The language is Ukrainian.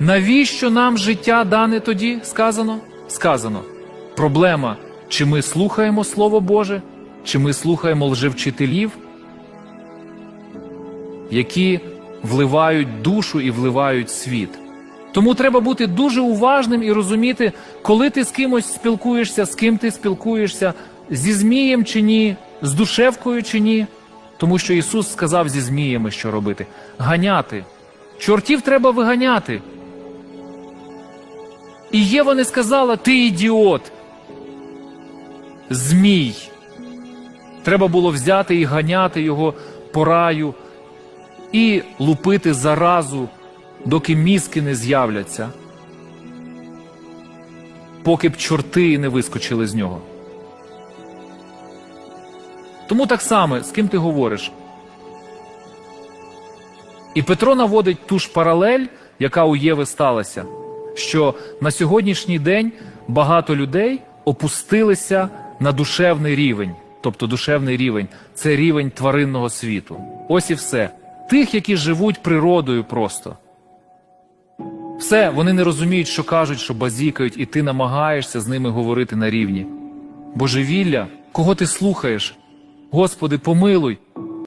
Навіщо нам життя дане тоді? Сказано? Сказано. Проблема, чи ми слухаємо Слово Боже, чи ми слухаємо лжевчителів, які вливають душу і вливають світ. Тому треба бути дуже уважним і розуміти, коли ти з кимось спілкуєшся, з ким ти спілкуєшся, зі Змієм чи ні, з душевкою чи ні. Тому що Ісус сказав зі Зміями, що робити: ганяти. Чортів треба виганяти. І Єва не сказала: ти ідіот. Змій. Треба було взяти і ганяти його по раю і лупити заразу, доки мізки не з'являться, поки б чорти не вискочили з нього. Тому так само, з ким ти говориш. І Петро наводить ту ж паралель, яка у Єви сталася, що на сьогоднішній день багато людей опустилися на душевний рівень. Тобто душевний рівень це рівень тваринного світу. Ось і все. Тих, які живуть природою просто. Все, вони не розуміють, що кажуть, що базікають, і ти намагаєшся з ними говорити на рівні. Божевілля, кого ти слухаєш? Господи, помилуй.